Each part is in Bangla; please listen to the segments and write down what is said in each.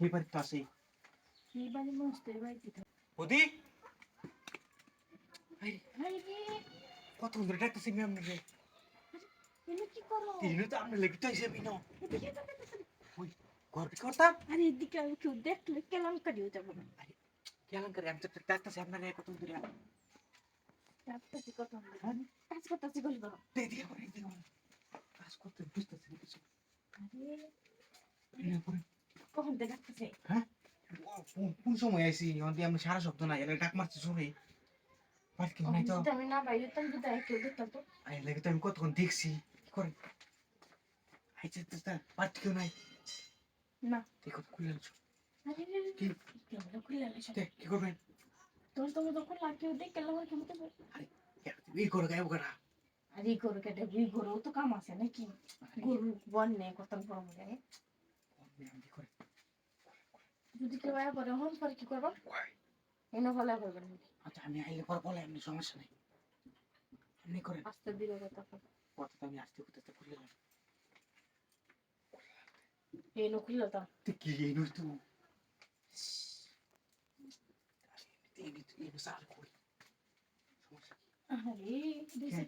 এই বাড়ি তো আছে এই বাড়ি মস্ত এই বাড়িতে বৌদি? আরে কত ধরে ডাকতেছি ম্যাম রে এনে কি করো? তিনও তো আমরা লেগে তো হিসেবে নাও। ঘর কি করতাম? আরে এদিকে আমি কেউ দেখলে কেলেঙ্কারি হয়ে যাব। কেমন করে আমি তো ডাকতেছি আপনার কত ধরে ডাক্তারছি কত কাজ করতেছি গলি করো এদিকে আমার এদিকে কাজ করতে বুঝতেছি কিছু। আরে। এর পরে কখন থেকে ডাকতেছে হ্যাঁ? কোন- কোন সময় আইসি অন্তি আমি সারা শব্দ নাই? ডাক মারছি শুনে বাট কি নাই তো আমি না বাইরে যেতাম যদি আর কেউ দেখতাম তো। আই লাগে তো আমি কতক্ষণ দেখছি? কি করে? আইছে তো তা বাট কেউ নাই? না। দেখো খুলে আনছো কি? খুলে আলে কি করবেন? তোর তো মতো খুললা কেউ দেখে আমার কেমন তো এই করে গায়ে ওরা আর এই কেটে গরু তো কাম আছে নাকি? গরু বন নেই কত বড় মনে আমি করে যদি কেউ আয়া পরে হন পরে কি করব? ওই, এনে ফলে করবেন আচ্ছা আমি আইলে পর বলে এমনি সমস্যা নেই। এমনি করে আস্তে দিলে কথা কথা তো আমি আসতে করতে খুলে এলাম এই নো খুললো তো। তুই কি এই নই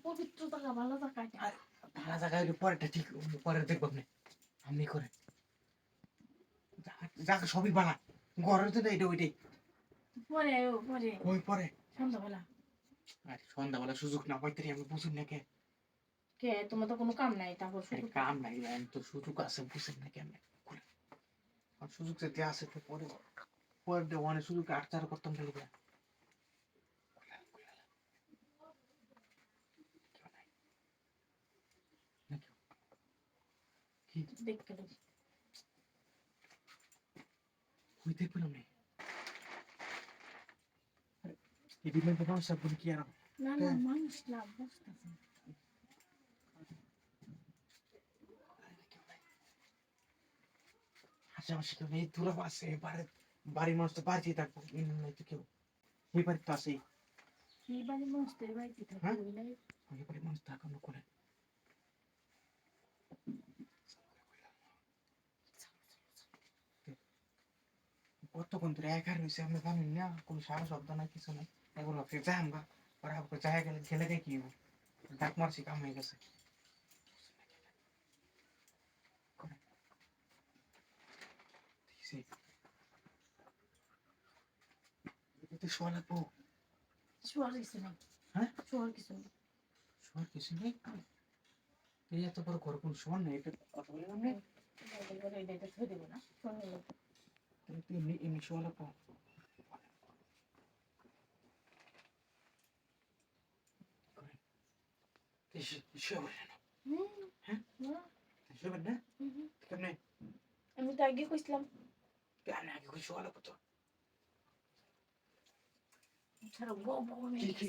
পবিত্র ভালো ঠিক পরে দেখব আপনি। যাকে সবই বালা ঘরের তো এটা ওইটাই। পরে আয়ো পরে। ওই পরে। সন্ধ্যাবেলা। আরে সন্ধ্যাবেলা সুযোগ না পাইতে আমি বুঝুন না কে। কে? তোমার তো কোনো কাম নাই তারপর শুধু কাম নাই আমি তো সুযোগ আছে বুঝেন না কেন আর সুযোগ যদি আছে তো পরে পরে দেওয়া অনেক সুযোগ আটচার করতাম? কেউ কি? দেখতে দেখ হইতে পেলাম না এই বিমান তো মানুষ বলে কি আর না না হ্যাঁ। মানুষ লাভ বুঝতেছে আশেপাশে কেউ নেই দূরে আছে বাড়ি বাড়ির মানুষ তো বাড়িতেই থাকব এমনি নাই তো কেউ এই বাড়ি তো আছে এই বাড়ি মস্ত এই বাড়িতে থাকে হ্যাঁ? ওই নাই এই বাড়ির মানুষ তো এখনও করে কতক্ষণ ধরে একা রয়েছে আমরা জানি না কোনো সারা শব্দ নাই কিছু নাই এখন ফির যাই আমরা ওরা আপনার জায়গা গেলে গেলে গে কি হব? ডাক মারছি কাম হয়ে গেছে শোয়া লাগবো শোয়ার কিছু নেই হ্যাঁ? শোয়ার কিছু নেই শোয়ার কিছু নেই এই এত বড় ঘর কোন শোয়ার নেই এটা কথা বললাম না এটা দেবো না তাহলে তুই এমনি এমনি শোয়া লাগবো করে। তুই শু- শুয়ে পড়ে না হুম হ্যাঁ? না, তুই শুয়ে পড়ে না হুম, হুম। কেমনে আমি তো আগে কইছিলাম কেমনে আগে করে শোয়া লাগবো তো ছাড়া বউ বউ কি কি